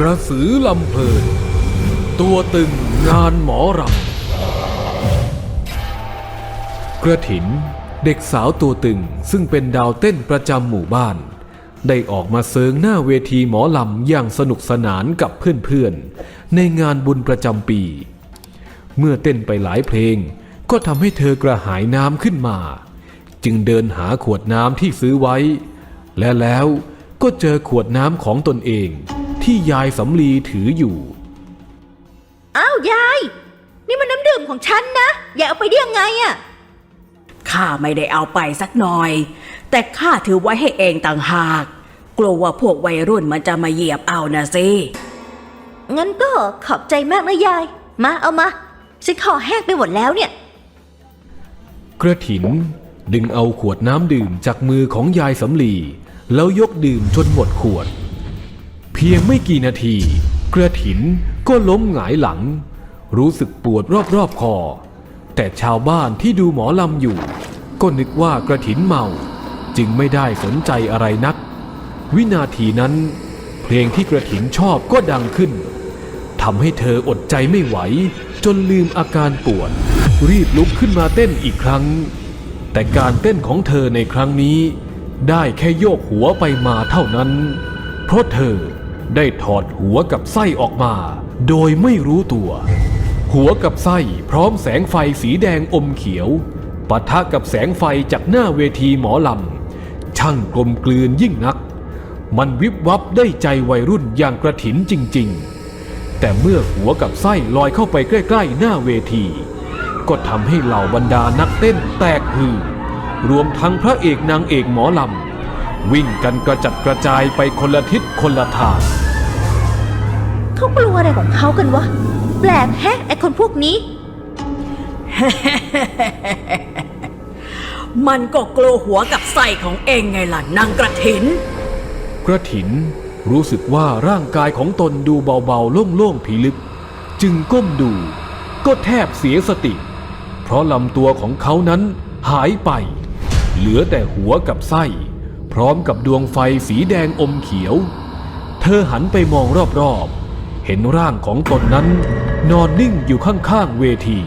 กระสือลำเพลิน ตัวตึงงานหมอรำกระถินเด็กสาวตัวตึงซึ่งเป็นดาวเต้นประจำหมู่บ้าน ได้ออกมาเซิงหน้าเวทีหมอลำอย่างสนุกสนานกับเพื่อนๆ ในงานบุญประจำปี เมื่อเต้นไปหลายเพลง ก็ทำให้เธอกระหายน้ำขึ้นมา จึงเดินหาขวดน้ำที่ซื้อไว้ และแล้วก็เจอขวดน้ำของตนเอง ที่ยายสำลีถืออยู่ อ้าวยาย นี่มันน้ำดื่มของฉันนะอย่าเอาไปได้ยังไงอะข้าไม่ได้เอาไปสักหน่อย แต่ข้าถือไว้ให้เองต่างหาก กลัวว่าพวกวัยรุ่นมันจะมาเหยียบเอานะสิงั้นก็ขอบใจมากนะยาย มาเอามาฉันคอแห้งไปหมดแล้วเนี่ย กระถินดึงเอาขวดน้ำดื่มจากมือของยายสำลี แล้วยกดื่มจนหมดขวด เพียงไม่กี่นาที กระถินก็ล้มหงายหลัง รู้สึกปวดรอบๆคอ แต่ชาวบ้านที่ดูหมอลำอยู่ ก็นึกว่ากระถินเมาจึงไม่ได้สนใจอะไรนัก วินาทีนั้น เพลงที่กระถินชอบก็ดังขึ้นทำให้เธออดใจไม่ไหว จนลืมอาการปวด รีบลุกขึ้นมาเต้นอีกครั้ง แต่การเต้นของเธอในครั้งนี้ ได้แค่โยกหัวไปมาเท่านั้น เพราะเธอ ได้ถอดหัวกับไส้ออกมา โดยไม่รู้ตัว หัวกับไส้พร้อมแสงไฟสีแดงอมเขียวปะทะกับแสงไฟจากหน้าเวทีหมอลำ ช่างกลมกลืนยิ่งนัก มันวิบวับได้ใจวัยรุ่นอย่างกระถินจริง ๆ แต่เมื่อหัวกับไส้ลอยเข้าไปใกล้ ๆ หน้าเวที ก็ทำให้เหล่าบรรดานักเต้นแตกฮือรวมทั้งพระเอกนางเอกหมอลำ วิ่งกันกระจัดกระจายไปคนละทิศคนละทางเขากลัวอะไรของเขากันวะ แปลกแฮะไอคนพวกนี้ มันก็กลัวหัวกับไส้ของเองไงล่ะนางกระถิน กระถินรู้สึกว่าร่างกายของตนดูเบาๆโล่งๆผีลึก จึงก้มดู ก็แทบเสียสติ เพราะลำตัวของเขานั้นหายไป เหลือแต่หัวกับไส้ พร้อมกับดวงไฟสีแดงอมเขียว เธอหันไปมองรอบๆ เห็นร่างของตนนั้น นอนนิ่งอยู่ข้างๆเวที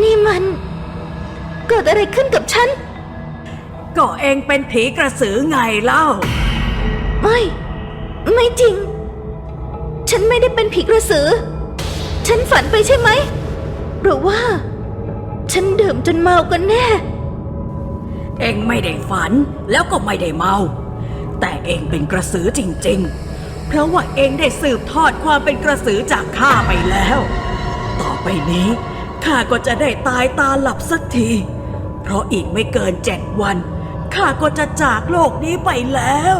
นี่มัน เกิดอะไรขึ้นกับฉัน ก็เองเป็นผีกระสือไงเล่า ไม่ ไม่จริง ฉันไม่ได้เป็นผีกระสือ ฉันฝันไปใช่ไหม หรือว่า ฉันดื่มจนเมากันแน่ เองไม่ได้ฝันแล้วก็ไม่ได้เมา แต่เองเป็นกระสือจริงๆ เพราะว่าเองได้สืบทอดความเป็นกระสือจากข้าไปแล้ว ต่อไปนี้ข้าก็จะได้ตายตาหลับสักที เพราะอีกไม่เกินเจ็ดวันข้าก็จะจากโลกนี้ไปแล้ว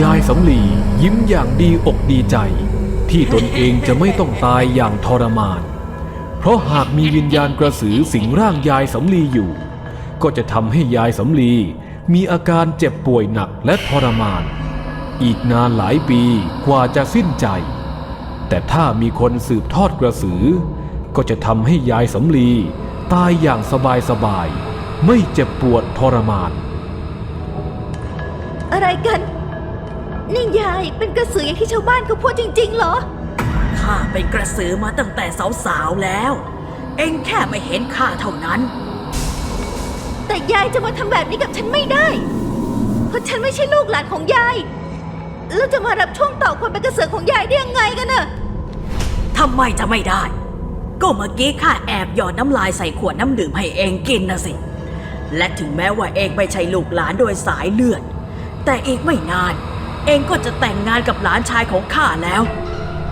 ยายสำลียิ้มอย่างดีอกดีใจ ที่ตนเองจะไม่ต้องตายอย่างทรมาน เพราะหากมีวิญญาณกระสือสิงร่างยายสำลีอยู่ ก็จะทำให้ยายสำลี มีอาการเจ็บป่วยหนักและทรมาน อีกนานหลายปีกว่าจะสิ้นใจ แต่ถ้ามีคนสืบทอดกระสือ ก็จะทำให้ยายสำลี ตายอย่างสบายสบายๆไม่เจ็บปวดทรมาน อะไรกัน นี่ยายเป็นกระสืออย่างที่ชาวบ้านเขาพูดจริง ๆ เหรอ ข้าเป็นกระสือมาตั้งแต่สาวๆแล้ว เองแค่ไม่เห็นข้าเท่านั้น แต่ยายจะมาทำแบบนี้กับฉันไม่ได้ เพราะฉันไม่ใช่ลูกหลานของยาย แล้วจะมารับช่วงต่อความเป็นกระเสือของยายได้ยังไงกันน่ะ ทำไมจะไม่ได้ ก็เมื่อกี้ข้าแอบหยอดน้ำลายใส่ขวดน้ำดื่มให้เองกินนะสิ และถึงแม้ว่าเองไม่ใช่ลูกหลานโดยสายเลือด แต่อีกไม่นาน เองก็จะแต่งงานกับหลานชายของข้าแล้ว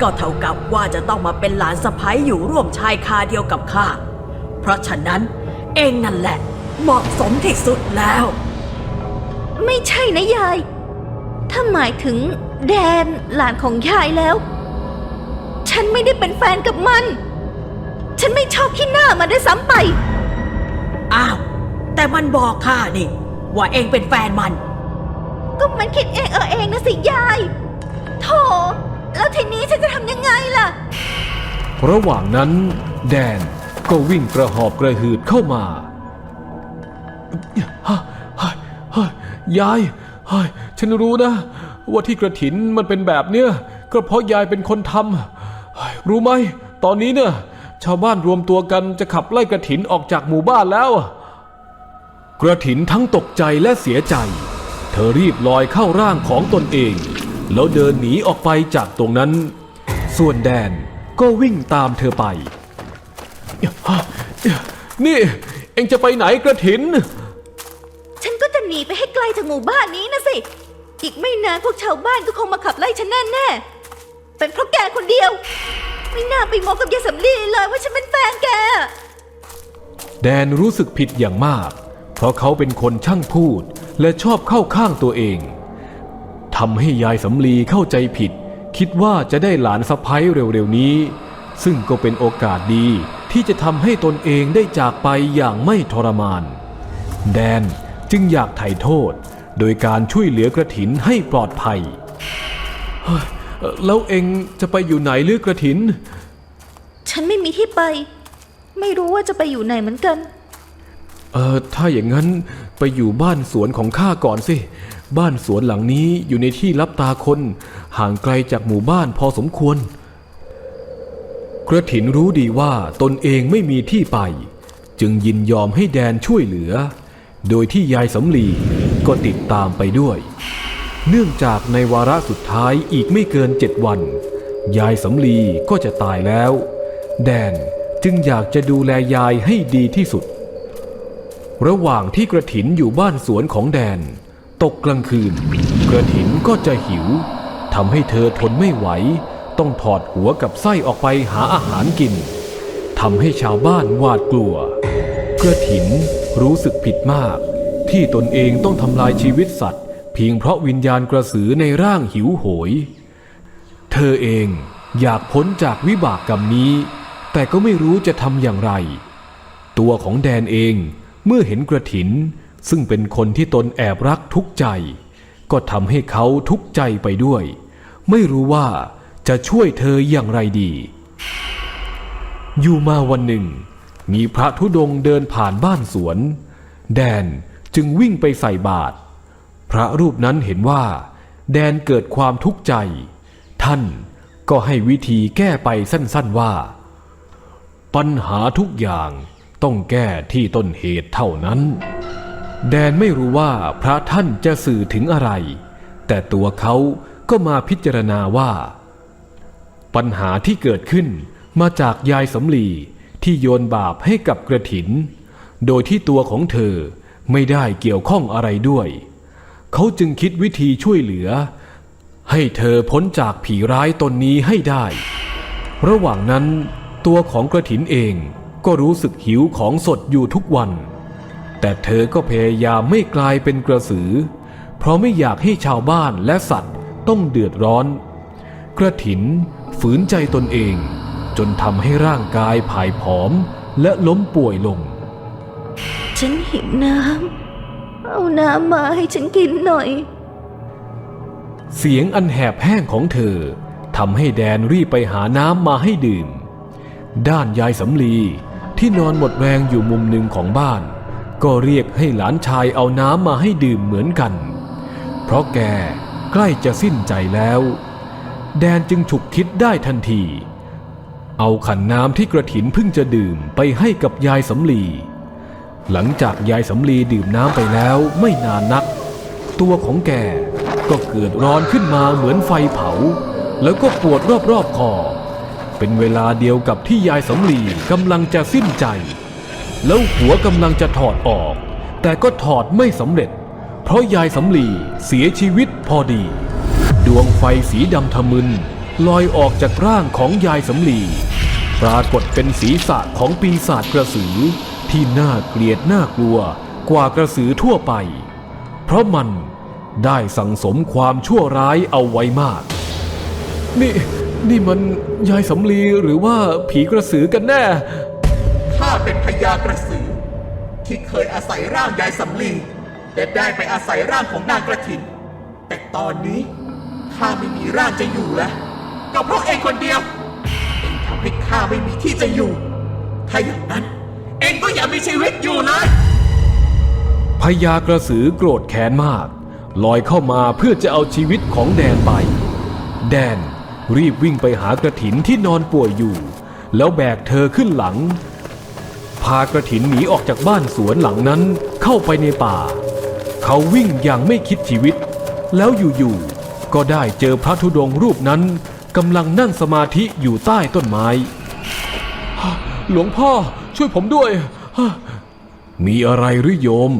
ก็เท่ากับว่าจะต้องมาเป็นหลานสะพ้ยอยู่ร่วมชายคาเดียวกับข้า เพราะฉะนั้นเองนั่นแหละ เหมาะสมที่สุดแล้ว ไม่ใช่นะยาย ถ้าหมายถึงแดนหลานของยายแล้ว ฉันไม่ได้เป็นแฟนกับมัน ฉันไม่ชอบขี้หน้ามันด้วยซ้ำไป อ้าว แต่มันบอกข้านี่ ว่าเองเป็นแฟนมัน ก็มันคิดเองเออเองนะสิยายโธ่แล้วทีนี้ฉันจะทำยังไงล่ะ ระหว่างนั้น แดนก็วิ่งกระหอบกระหืดเข้ามาเฮ้ ยายฉันรู้นะ ว่าที่กระถินมันเป็นแบบเนี้ยก็เพราะยายเป็นคนทำรู้ไหม ตอนนี้เนี่ยชาวบ้านรวมตัวกันจะขับไล่กระถินออกจากหมู่บ้านแล้ว กระถินทั้งตกใจและเสียใจ เธอรีบลอยเข้าร่างของตนเอง แล้วเดินหนีออกไปจากตรงนั้น ส่วนแดนก็วิ่งตามเธอไป นี่ เอ็งจะไปไหนกระถิน นีไปให้ไกลจากหมู่บ้านนี้นะสิ อีกไม่นานพวกชาวบ้านก็คงมาขับไล่ฉันแน่แน่เป็นเพราะแกคนเดียว ไม่น่าไปมองกับยายสำลีเลยว่าฉันเป็นแฟนแก แดนรู้สึกผิดอย่างมาก เพราะเขาเป็นคนช่างพูดและชอบเข้าข้างตัวเองทำให้ยายสำลีเข้าใจผิด คิดว่าจะได้หลานสะพ้ยเร็วๆนี้ ซึ่งก็เป็นโอกาสดีที่จะทำให้ตนเองได้จากไปอย่างไม่ทรมาน แดน จึงอยากไถ่โทษ โดยการช่วยเหลือกระถินให้ปลอดภัยเฮ้ยเอ่อแล้วเองจะไปอยู่ไหนหรือกระถิน ฉันไม่มีที่ไป ไม่รู้ว่าจะไปอยู่ไหนเหมือนกัน เออถ้าอย่างนั้นไปอยู่บ้านสวนของข้าก่อนสิ บ้านสวนหลังนี้อยู่ในที่ลับตาคน ห่างไกลจากหมู่บ้านพอสมควร กระถินรู้ดีว่าตนเองไม่มีที่ไป จึงยินยอมให้แดนช่วยเหลือ โดยที่ยายสำลีก็ติดตามไปด้วย เนื่องจากในวาระสุดท้ายอีกไม่เกินเจ็ดวัน ยายสำลีก็จะตายแล้ว แดนจึงอยากจะดูแลยายให้ดีที่สุด ระหว่างที่กระถินอยู่บ้านสวนของแดน ตกกลางคืน กระถินก็จะหิวทำให้เธอทนไม่ไหว ต้องถอดหัวกับไส้ออกไปหาอาหารกินทำให้ชาวบ้านหวาดกลัว กระถิน รู้สึกผิดมาก ที่ตนเองต้องทำลายชีวิตสัตว์ เพียงเพราะวิญญาณกระสือในร่างหิวโหย เธอเองอยากพ้นจากวิบากกรรมนี้ แต่ก็ไม่รู้จะทำอย่างไร ตัวของแดนเองเมื่อเห็นกระถิน ซึ่งเป็นคนที่ตนแอบรักทุกใจ ก็ทำให้เขาทุกข์ใจไปด้วย ไม่รู้ว่าจะช่วยเธออย่างไรดี อยู่มาวันหนึ่ง มีพระธุดงค์เดินผ่านบ้านสวน แดนจึงวิ่งไปใส่บาตรพระรูปนั้นเห็นว่า แดนเกิดความทุกข์ใจ ท่านก็ให้วิธีแก้ไปสั้นๆว่า ปัญหาทุกอย่างต้องแก้ที่ต้นเหตุเท่านั้น แดนไม่รู้ว่าพระท่านจะสื่อถึงอะไร แต่ตัวเขาก็มาพิจารณาว่า ปัญหาที่เกิดขึ้นมาจากยายสำลี ที่โยนบาปให้กับกระถิน โดยที่ตัวของเธอไม่ได้เกี่ยวข้องอะไรด้วย เขาจึงคิดวิธีช่วยเหลือ ให้เธอพ้นจากผีร้ายตนนี้ให้ได้ ระหว่างนั้นตัวของกระถินเองก็รู้สึกหิวของสดอยู่ทุกวัน แต่เธอก็พยายามไม่กลายเป็นกระสือ เพราะไม่อยากให้ชาวบ้านและสัตว์ต้องเดือดร้อน กระถินฝืนใจตนเอง จนทำให้ร่างกายผายผอมและล้มป่วยลง ฉันหิวน้ำ เอาน้ำมาให้ฉันกินหน่อย เสียงอันแหบแห้งของเธอทำให้แดนรีบไปหาน้ำมาให้ดื่ม ด้านยายสำลีที่นอนหมดแรงอยู่มุมหนึ่งของบ้าน ก็เรียกให้หลานชายเอาน้ำมาให้ดื่มเหมือนกัน เพราะแกใกล้จะสิ้นใจแล้ว แดนจึงฉุกคิดได้ทันที เอาขันน้ำที่กระถินเพิ่งจะดื่มไปให้กับยายสำลี หลังจากยายสำลีดื่มน้ำไปแล้วไม่นานนัก ตัวของแกก็เกิดร้อนขึ้นมาเหมือนไฟเผา แล้วก็ปวดรอบๆคอ เป็นเวลาเดียวกับที่ยายสำลีกำลังจะสิ้นใจ แล้วหัวกำลังจะถอดออก แต่ก็ถอดไม่สำเร็จ เพราะยายสำลีเสียชีวิตพอดี ดวงไฟสีดำทะมึนลอยออกจากร่างของยายสำลี ปรากฏเป็นศีรษะของปีศาจกระสือที่น่าเกลียดน่ากลัวกว่ากระสือทั่วไป เพราะมันได้สั่งสมความชั่วร้ายเอาไว้มาก นี่นี่มันยายสำลีหรือว่าผีกระสือกันแน่ ข้าเป็นพญากระสือ ที่เคยอาศัยร่างยายสำลีแต่ได้ไปอาศัยร่างของนางกระถิน แต่ตอนนี้ข้าไม่มีร่างจะอยู่แล้ว ก็เพราะเองคนเดียว ทำให้ข้าไม่มีที่จะอยู่ ถ้าอย่างนั้น เองก็อย่ามีชีวิตอยู่เลย พญากระสือโกรธแค้นมาก ลอยเข้ามาเพื่อจะเอาชีวิตของแดนไป แดนรีบวิ่งไปหากระถินที่นอนป่วยอยู่ แล้วแบกเธอขึ้นหลัง พากระถินหนีออกจากบ้านสวนหลังนั้นเข้าไปในป่า เขาวิ่งอย่างไม่คิดชีวิต แล้วอยู่ๆก็ได้เจอพระธุดงค์รูปนั้น กำลังนั่งสมาธิอยู่ใต้ต้นไม้ หลวงพ่อช่วยผมด้วย มีอะไรหรือโยม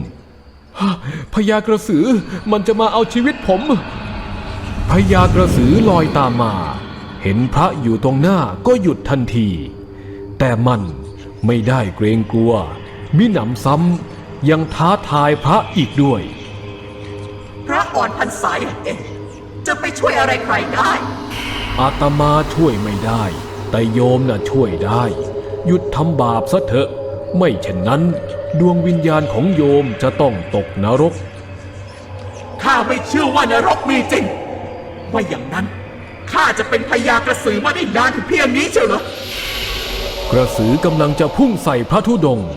พญากระสือมันจะมาเอาชีวิตผมพญากระสือลอยตามมา เห็นพระอยู่ตรงหน้าก็หยุดทันที แต่มันไม่ได้เกรงกลัว มิหนำซ้ำยังท้าทายพระอีกด้วย พระอ่อนพันษาอย่างเองจะไปช่วยอะไรใครได้ อาตมาช่วยไม่ได้ แต่โยมน่ะช่วยได้ หยุดทำบาปซะเถอะ ไม่เช่นนั้น ดวงวิญญาณของโยมจะต้องตกนรก ข้าไม่เชื่อว่านรกมีจริงว่าอย่างนั้นข้าจะเป็นพญากระสือมาได้นานถึงเพียงนี้เชียวเหรอกระสือกำลังจะพุ่งใส่พระธุดงค์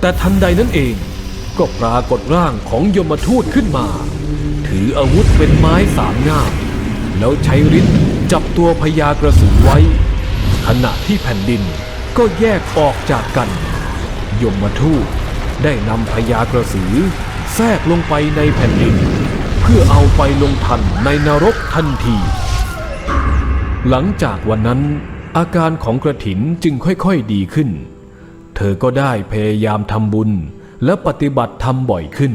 แต่ทันใดนั้นเอง ก็ปรากฏร่างของยมทูตขึ้นมา ถืออาวุธเป็นไม้สามง่ามแล้วใช้ฤทธิ์ จับตัวพญากระสือไว้ ขณะที่แผ่นดินก็แยกออกจากกัน ยมทูตได้นำพญากระสือแทรกลงไปในแผ่นดิน เพื่อเอาไปลงทันในนรกทันที หลังจากวันนั้น อาการของกระถินจึงค่อยๆดีขึ้น เธอก็ได้พยายามทำบุญและปฏิบัติธรรมบ่อยขึ้น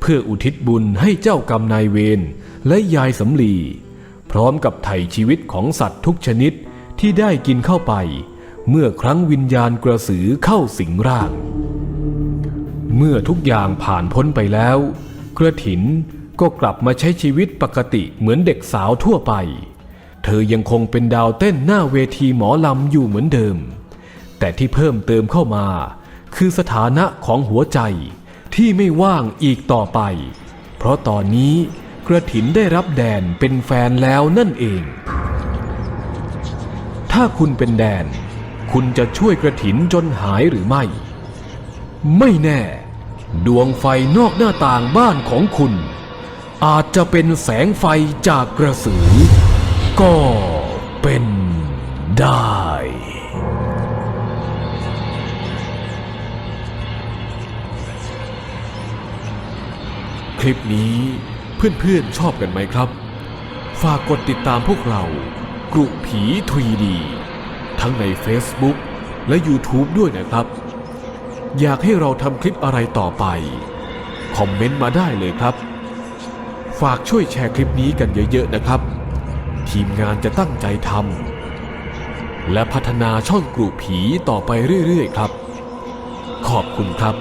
เพื่ออุทิศบุญให้เจ้ากรรมนายเวรและยายสำลี พร้อมกับไถ่ชีวิตของสัตว์ทุกชนิดที่ได้กินเข้าไป เมื่อครั้งวิญญาณกระสือเข้าสิงร่าง เมื่อทุกอย่างผ่านพ้นไปแล้ว กระถินก็กลับมาใช้ชีวิตปกติเหมือนเด็กสาวทั่วไป เธอยังคงเป็นดาวเต้นหน้าเวทีหมอลำอยู่เหมือนเดิม แต่ที่เพิ่มเติมเข้ามา คือสถานะของหัวใจที่ไม่ว่างอีกต่อไป เพราะตอนนี้ กระถินได้รับแดนเป็นแฟนแล้วนั่นเอง ถ้าคุณเป็นแดน คุณจะช่วยกระถินจนหายหรือไม่ ไม่แน่ ดวงไฟนอกหน้าต่างบ้านของคุณ อาจจะเป็นแสงไฟจากกระสือ ก็เป็นได้คลิปนี้ เพื่อนๆชอบกันไหมครับ ฝากกดติดตามพวกเรากรุผี 3D ทั้งใน Facebook และ YouTube ด้วยนะครับ อยากให้เราทำคลิปอะไรต่อไป คอมเมนต์มาได้เลยครับ ฝากช่วยแชร์คลิปนี้กันเยอะๆนะครับ ทีมงานจะตั้งใจทำและพัฒนาช่องกรุผีต่อไปเรื่อยๆครับ ขอบคุณครับ